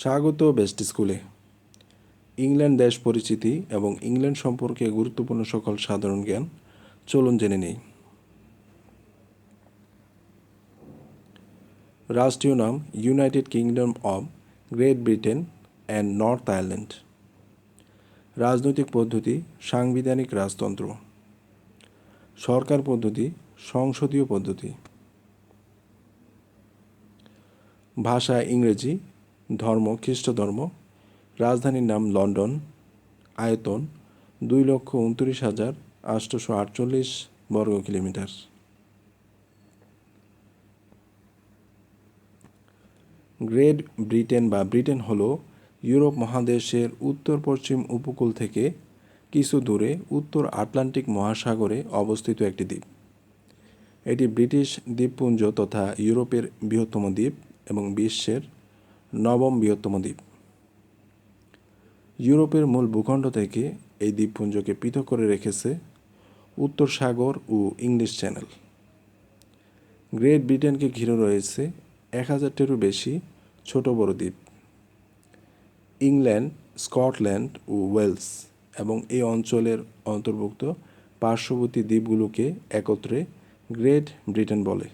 স্বাগত বেস্ট স্কুলে। ইংল্যান্ড দেশ পরিচিতি এবং ইংল্যান্ড সম্পর্কে গুরুত্বপূর্ণ সকল সাধারণ জ্ঞান চলুন জেনে নেই। রাষ্ট্রীয় নাম United Kingdom of Great Britain and North Ireland. রাজনৈতিক পদ্ধতি, সাংবিধানিক রাজতন্ত্র। সরকার পদ্ধতি, সংসদীয় পদ্ধতি। ভাষা ইংরেজি ধর্ম, খ্রিস্ট ধর্ম, রাজধানীর নাম লন্ডন, আয়তন দুই লক্ষ উনত্রিশ হাজার আটশোশো আটচল্লিশ বর্গ কিলোমিটার। গ্রেট ব্রিটেন বা ব্রিটেন হল ইউরোপ মহাদেশের উত্তর পশ্চিম উপকূল থেকে কিছু দূরে উত্তর আটলান্টিক মহাসাগরে অবস্থিত একটি দ্বীপ। এটি ব্রিটিশ দ্বীপপুঞ্জ তথা ইউরোপের বৃহত্তম দ্বীপ এবং বিশ্বের নবম বৃহত্তম দ্বীপ। ইউরোপের মূল ভূখণ্ড থেকে এই দ্বীপপুঞ্জকে পৃথক করে রেখেছে উত্তর সাগর ও ইংলিশ চ্যানেল। গ্রেট ব্রিটেনকে ঘিরে রয়েছে এক হাজারটিরও বেশি ছোট বড় দ্বীপ। ইংল্যান্ড, স্কটল্যান্ড ও ওয়েলস এবং এই অঞ্চলের অন্তর্ভুক্ত পার্শ্ববর্তী দ্বীপগুলোকে একত্রে গ্রেট ব্রিটেন বলে।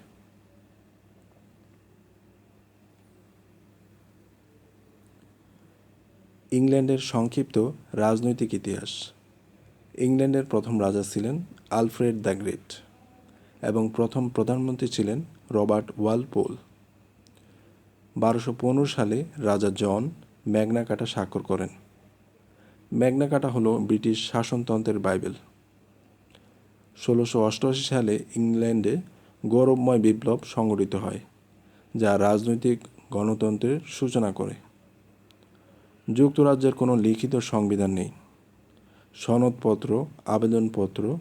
ইংল্যান্ডের সংক্ষিপ্ত রাজনৈতিক ইতিহাস। ইংল্যান্ডের প্রথম রাজা ছিলেন আলফ্রেড দ্য গ্রেট এবং প্রথম প্রধানমন্ত্রী ছিলেন রবার্ট ওয়ালপোল। বারোশো পনেরো সালে রাজা জন ম্যাগনা কাটা স্বাক্ষর করেন। ম্যাগনা কাটা হল ব্রিটিশ শাসনতন্ত্রের বাইবেল। ষোলোশো অষ্টআশি সালে ইংল্যান্ডে গৌরবময় বিপ্লব সংগঠিত হয়, যা রাজনৈতিক গণতন্ত্রের সূচনা করে। যুক্তরাজ্যের কোনো লিখিত সংবিধান নেই। সনদপত্র, আবেদনপত্র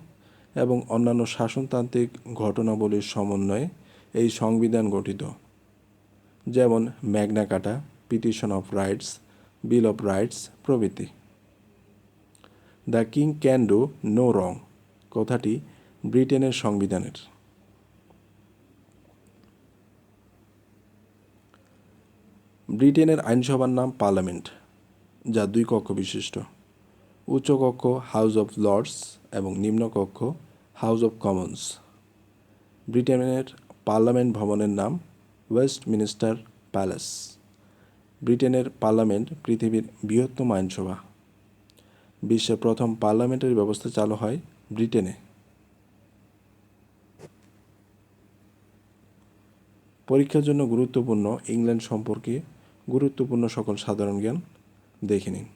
এবং অন্যান্য শাসনতান্ত্রিক ঘটনাবলীর সমন্বয়ে এই সংবিধান গঠিত। যেমন Magna Carta, Petition of Rights, Bill of Rights প্রভৃতি। The king can do no wrong, কথাটি ব্রিটেনের সংবিধানের। ব্রিটেনের আইনসভার নাম পার্লামেন্ট। যা দুই কক্ষ বিশিষ্ট। উচ্চকক্ষ হাউস অফ লর্ডস এবং নিম্নকক্ষ হাউস অফ কমন্স ব্রিটেনের পার্লামেন্ট ভবনের নাম ওয়েস্ট মিনিস্টার প্যালেস ব্রিটেনের পার্লামেন্ট পৃথিবীর বৃহত্তম আইনসভা। বিশ্বের প্রথম পার্লামেন্টারি ব্যবস্থা চালু হয় ব্রিটেনে। পরীক্ষার জন্য গুরুত্বপূর্ণ ইংল্যান্ড সম্পর্কে গুরুত্বপূর্ণ সকল সাধারণ জ্ঞান দেখে নিন।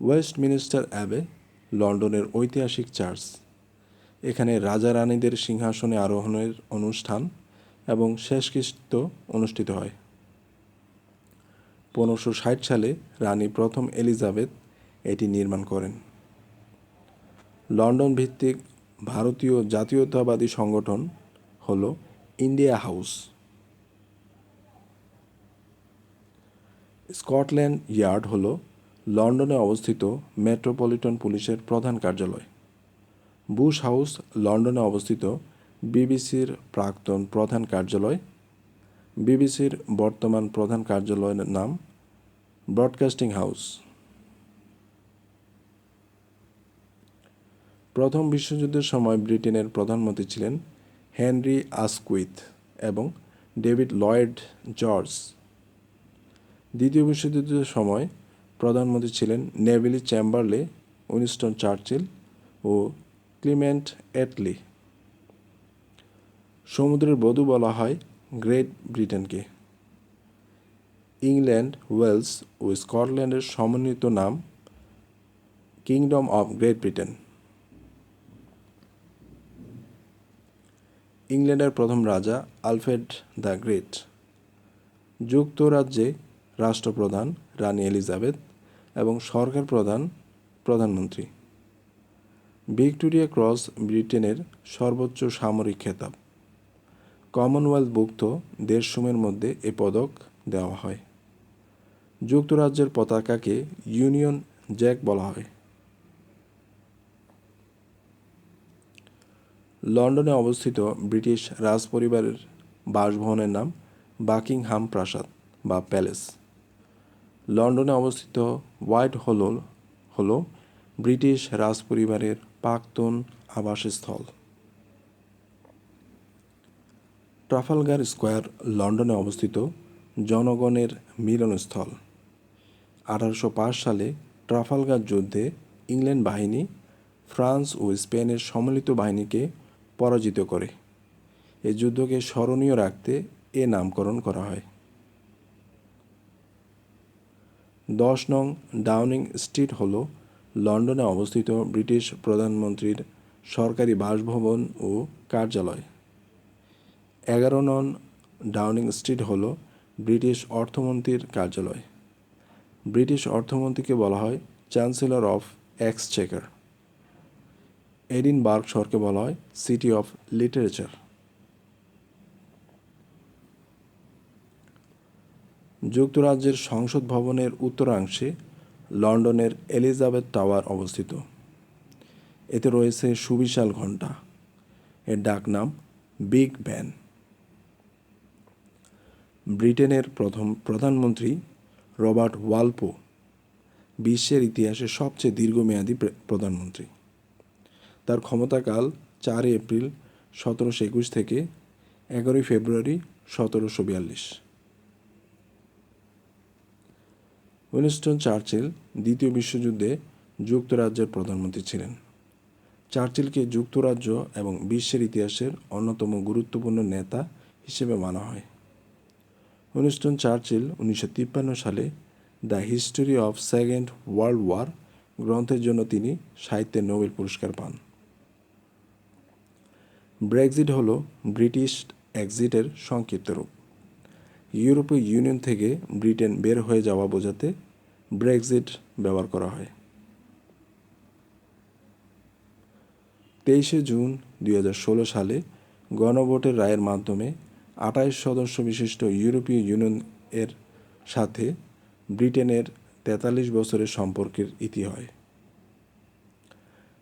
ওয়েস্টমিনিস্টার অ্যাবে লন্ডনের ঐতিহাসিক চার্চ। এখানে রাজা রানীদের সিংহাসনে আরোহণের অনুষ্ঠান এবং শেষকৃত্য অনুষ্ঠিত হয়। পনেরোশো ষাট সালে রানী প্রথম এলিজাবেথ এটি নির্মাণ করেন। লন্ডন ভিত্তিক ভারতীয় জাতীয়তাবাদী সংগঠন হল ইন্ডিয়া হাউস। স্কটল্যান্ড ইয়ার্ড হল লন্ডনে অবস্থিত মেট্রোপলিটন পুলিশের প্রধান কার্যালয়। বুশ হাউস লন্ডনে অবস্থিত বিবিসির প্রাক্তন প্রধান কার্যালয়। বিবিসির বর্তমান প্রধান কার্যালয়ের নাম ব্রডকাস্টিং হাউস। প্রথম বিশ্বযুদ্ধের সময় ব্রিটেনের প্রধানমন্ত্রী ছিলেন হেনরি আসকুইথ এবং ডেভিড লয়েড জর্জ। দ্বিতীয় বিশ্বযুদ্ধের সময় প্রধানমন্ত্রী ছিলেন নেভিলি চ্যাম্বারলে, উইনস্টন চার্চিল ও ক্লিমেন্ট এটলি। সমুদ্রের বধূ বলা হয় গ্রেট ব্রিটেনকে। ইংল্যান্ড, ওয়েলস ও স্কটল্যান্ডের সমন্বিত নাম কিংডম অব গ্রেট ব্রিটেন। ইংল্যান্ডের প্রথম রাজা আলফ্রেড দ্য গ্রেট। যুক্তরাজ্যে রাষ্ট্রপ্রধান রানী এলিজাবেথ এবং সরকার প্রধান প্রধানমন্ত্রী। ভিক্টোরিয়া ক্রস ব্রিটেনের সর্বোচ্চ সামরিক খেতাব। কমনওয়েলথভুক্ত দেশসমূহের মধ্যে এ পদক দেওয়া হয়। যুক্তরাজ্যের পতাকাকে ইউনিয়ন জ্যাক বলা হয়। লন্ডনে অবস্থিত ব্রিটিশ রাজপরিবারের বাসভবনের নাম বাকিংহাম প্রাসাদ বা প্যালেস। লন্ডনে অবস্থিত হোয়াইট হল হল ব্রিটিশ রাজপরিবারের প্রাক্তন আবাসস্থল। ট্রাফালগার স্কোয়ার লন্ডনে অবস্থিত জনগণের মিলনস্থল। আঠারোশো পাঁচ সালে ট্রাফালগার যুদ্ধে ইংল্যান্ড বাহিনী ফ্রান্স ও স্পেনের সম্মিলিত বাহিনীকে পরাজিত করে। এই যুদ্ধকে স্মরণীয় রাখতে এ নামকরণ করা হয়। দশ নং ডাউনিং স্ট্রিট হল লন্ডনে অবস্থিত ব্রিটিশ প্রধানমন্ত্রীর সরকারি বাসভবন ও কার্যালয়। এগারো নং ডাউনিং স্ট্রিট হল ব্রিটিশ অর্থমন্ত্রীর কার্যালয়। ব্রিটিশ অর্থমন্ত্রীকে বলা হয় চ্যান্সেলর অফ এক্সচেকার। এডিনবার্গ শহরকে বলা হয় সিটি অফ লিটারেচার। যুক্তরাজ্যের সংসদ ভবনের উত্তরাংশে লন্ডনের এলিজাবেথ টাওয়ার অবস্থিত। এতে রয়েছে সুবিশাল ঘণ্টা। এর ডাকনাম, বিগ ব্যান। ব্রিটেনের প্রথম প্রধানমন্ত্রী রবার্ট ওয়ালপো, বিশ্বের ইতিহাসে সবচেয়ে দীর্ঘমেয়াদী প্রে- প্রধানমন্ত্রী। তার ক্ষমতাকাল চার এপ্রিল সতেরোশো একুশ থেকে এগারোই ফেব্রুয়ারি সতেরোশো বিয়াল্লিশ। উইনস্টন চার্চিল দ্বিতীয় বিশ্বযুদ্ধে যুক্তরাজ্যের প্রধানমন্ত্রী ছিলেন। চার্চিলকে যুক্তরাজ্য এবং বিশ্বের ইতিহাসের অন্যতম গুরুত্বপূর্ণ নেতা হিসেবে মানা হয়। উইনস্টন চার্চিল উনিশশো তিপ্পান্ন সালে the History of Second World War গ্রন্থের জন্য তিনি সাহিত্যের নোবেল পুরস্কার পান। ব্রেক্সিট হল ব্রিটিশ এক্সিটের সংক্ষিপ্ত রূপ। ইউরোপীয় ইউনিয়ন থেকে ব্রিটেন বের হয়ে যাওয়া বোঝাতে ব্রেক্সিট ব্যবহার করা হয়। তেইশে জুন দুই হাজার ষোলো সালে গণভোটের রায়ের মাধ্যমে আঠাইশ সদস্য বিশিষ্ট ইউরোপীয় ইউনিয়ন এর সাথে ব্রিটেনের তেতাল্লিশ বছরের সম্পর্কের ইতি হয়।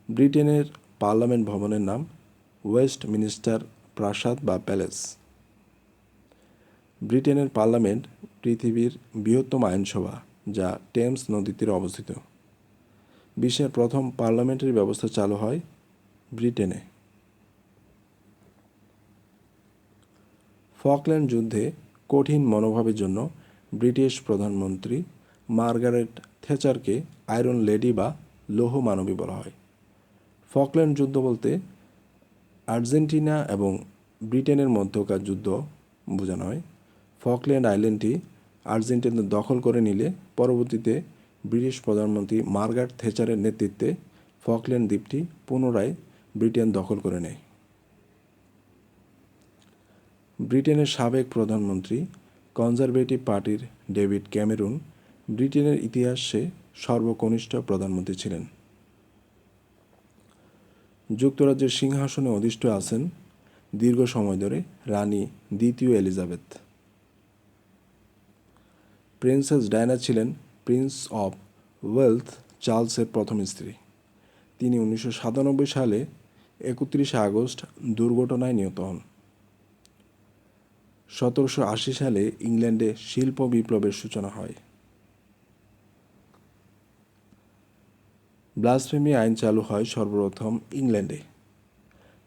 ব্রিটেনের পার্লামেন্ট ভবনের নাম ওয়েস্ট মিনিস্টার প্রাসাদ বা প্যালেস। ব্রিটেনের পার্লামেন্ট পৃথিবীর বৃহত্তম আইনসভা। যা টেমস নদীর তীরে অবস্থিত। বিশ্বের প্রথম পার্লামেন্টারি ব্যবস্থা চালু হয় ব্রিটেনে। ফকল্যান্ড যুদ্ধে কঠিন মনোভাবের জন্য ব্রিটিশ প্রধানমন্ত্রী মার্গারেট থেচারকে আয়রন লেডি বা লৌহ মানবী বলা হয়। ফকল্যান্ড যুদ্ধ বলতে আর্জেন্টিনা এবং ব্রিটেনের মধ্যকার যুদ্ধ বোঝানো হয়। ফকল্যান্ড আইল্যান্ডটি আর্জেন্টিনা দখল করে নিলে পরবর্তীতে ব্রিটিশ প্রধানমন্ত্রী মার্গারেট থেচারের নেতৃত্বে ফকল্যান্ড দ্বীপটি পুনরায় ব্রিটেন দখল করে নেয়। ব্রিটেনের সাবেক প্রধানমন্ত্রী কনজারভেটিভ পার্টির ডেভিড ক্যামেরুন ব্রিটেনের ইতিহাসে সর্বকনিষ্ঠ প্রধানমন্ত্রী ছিলেন। যুক্তরাজ্যের সিংহাসনে অধিষ্ঠ আছেন দীর্ঘ সময় ধরে রানী দ্বিতীয় এলিজাবেথ। প্রিন্সেস ডায়না ছিলেন প্রিন্স অফ ওয়েলথ চার্লসের প্রথম স্ত্রী। তিনি উনিশশো সাতানব্বই সালে একত্রিশে আগস্ট দুর্ঘটনায় নিহত হন। সতেরোশো আশি সালে ইংল্যান্ডে শিল্প বিপ্লবের সূচনা হয়। ব্লাসফেমি আইন চালু হয় সর্বপ্রথম ইংল্যান্ডে।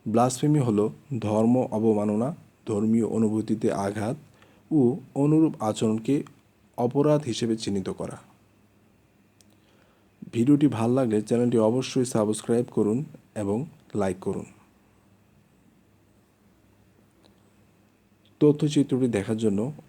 ব্লাসফেমি হল ধর্ম অবমাননা, ধর্মীয় অনুভূতিতে আঘাত ও অনুরূপ আচরণকে অপরাধ হিসেবে চিহ্নিত করা। ভিডিওটি ভালো লাগলে চ্যানেলটি অবশ্যই সাবস্ক্রাইব করুন এবং লাইক করুন। তথ্যচিত্রটি দেখার জন্য